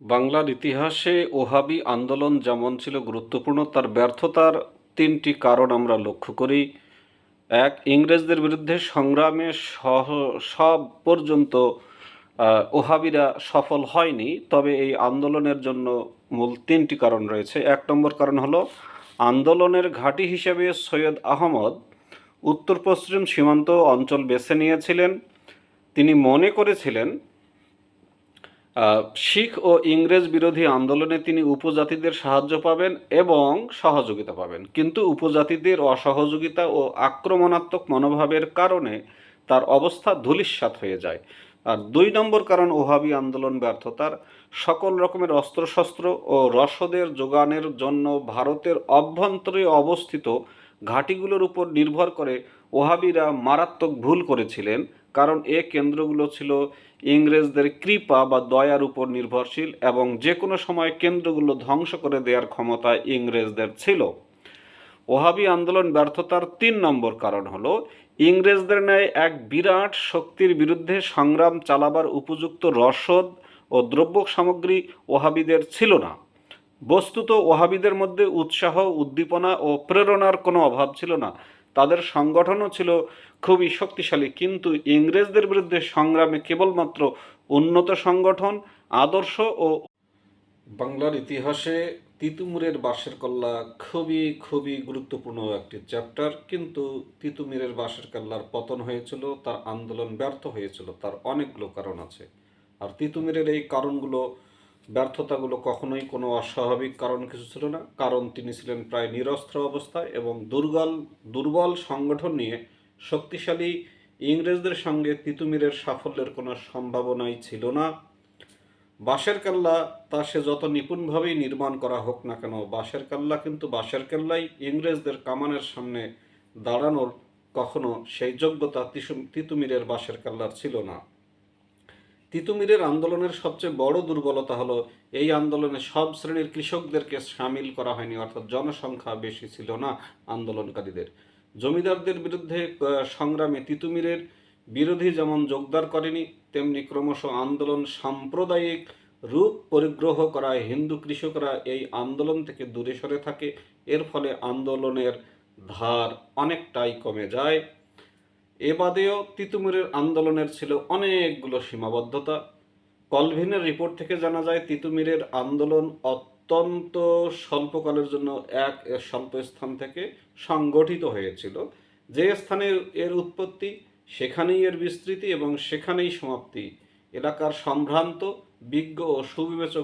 বাংলার ইতিহাসে ওহাবি আন্দোলন যেমন ছিল গুরুত্বপূর্ণ, তার ব্যর্থতার তিনটি কারণ আমরা লক্ষ্য করি। এক, ইংরেজদের বিরুদ্ধে সংগ্রামে সহ, সব পর্যন্ত ওহাবিরা সফল হয়নি, তবে এই আন্দোলনের জন্য মূল তিনটি কারণ রয়েছে। এক নম্বর কারণ হলো, আন্দোলনের ঘাঁটি হিসেবে সৈয়দ আহমদ উত্তর পশ্চিম সীমান্ত অঞ্চল বেছে নিয়েছিলেন। তিনি মনে করেছিলেন শিখ ও ইংরেজ বিরোধী আন্দোলনে তিনি উপজাতিদের সাহায্য পাবেন এবং সহযোগিতা পাবেন। কিন্তু উপজাতিদের অসহযোগিতা ও আক্রমণাত্মক মনোভাবের কারণে তার অবস্থা ধূলিসাৎ হয়ে যায়। আর দুই নম্বর কারণ ওহাবি আন্দোলন ব্যর্থতার। সকল রকমের অস্ত্রশস্ত্র ও রসদের যোগানের জন্য ভারতের অভ্যন্তরে অবস্থিত ঘাঁটিগুলোর উপর নির্ভর করে ওহাবিরা মারাত্মক ভুল করেছিলেন। কারণ এ কেন্দ্রগুলো ছিল ইংরেজদের কৃপা বা দয়ার উপর নির্ভরশীল এবং যে কোনো সময় কেন্দ্রগুলো ধ্বংস করে দেওয়ার ক্ষমতা ইংরেজদের ছিল। ওহাবি আন্দোলন ব্যর্থতার তিন নম্বর কারণ হলো, ইংরেজদের ন্যায় এক বিরাট শক্তির বিরুদ্ধে সংগ্রাম চালাবার উপযুক্ত রসদ ও দ্রব্য সামগ্রী ওহাবিদের ছিল না। বস্তুত ওহাবিদের মধ্যে উৎসাহ, উদ্দীপনা ও প্রেরণার কোনো অভাব ছিল না। তাদের সংগঠনও ছিল খুবই শক্তিশালী, কিন্তু ইংরেজদের বিরুদ্ধে সংগ্রামে কেবলমাত্র উন্নত সংগঠন, আদর্শ ও বাংলার ইতিহাসে তিতুমুরের বাঁশের কল্লা খুবই খুবই গুরুত্বপূর্ণ একটি চ্যাপ্টার, কিন্তু তিতুমিরের বাঁশের কল্লার পতন হয়েছিল, তার আন্দোলন ব্যর্থ হয়েছিল, তার অনেকগুলো কারণ আছে। আর তিতুমিরের এই কারণগুলো ব্যর্থতাগুলো কখনোই কোনো অস্বাভাবিক কারণ কিছু ছিল না। কারণ তিনি ছিলেন প্রায় নিরস্ত্র অবস্থায় এবং দুর্বল দুর্বল সংগঠন নিয়ে শক্তিশালী ইংরেজদের সঙ্গে তিতুমিরের সাফল্যের কোনো সম্ভাবনাই ছিল না। বাঁশের কাল্লা তা সে যত নিপুণভাবেই নির্মাণ করা হোক না কেন বাঁশের কাল্লা কিন্তু বাঁশের কাল্লাই ইংরেজদের কামানের সামনে দাঁড়ানোর কখনো সেই যোগ্যতা তিতুমিরের বাঁশের কাল্লার ছিল না। তিতুমিরের আন্দোলনের সবচেয়ে বড় দুর্বলতা হলো এই আন্দোলনে সব শ্রেণির কৃষকদেরকে সামিল করা হয়নি, অর্থাৎ জনসংখ্যা বেশি ছিল না আন্দোলনকারীদের। জমিদারদের বিরুদ্ধে সংগ্রামে তিতুমিরের বিরোধী যেমন জোরদার করেনি, তেমনি ক্রমশ আন্দোলন সাম্প্রদায়িক রূপ পরিগ্রহ করায় হিন্দু কৃষকরা এই আন্দোলন থেকে দূরে সরে থাকে। এর ফলে আন্দোলনের ধার অনেকটাই কমে যায়। এ বাদেও তিতুমিরের আন্দোলনের ছিল অনেকগুলো সীমাবদ্ধতা। কলভিনের রিপোর্ট থেকে জানা যায়, তিতুমিরের আন্দোলন অত্যন্ত স্বল্পকালের জন্য এক স্বল্প স্থান থেকে সংগঠিত হয়েছিল। যে স্থানে এর উৎপত্তি, সেখানেই এর বিস্তৃতি এবং সেখানেই সমাপ্তি। এলাকার সম্ভ্রান্ত, বিজ্ঞ ও সুবিবেচক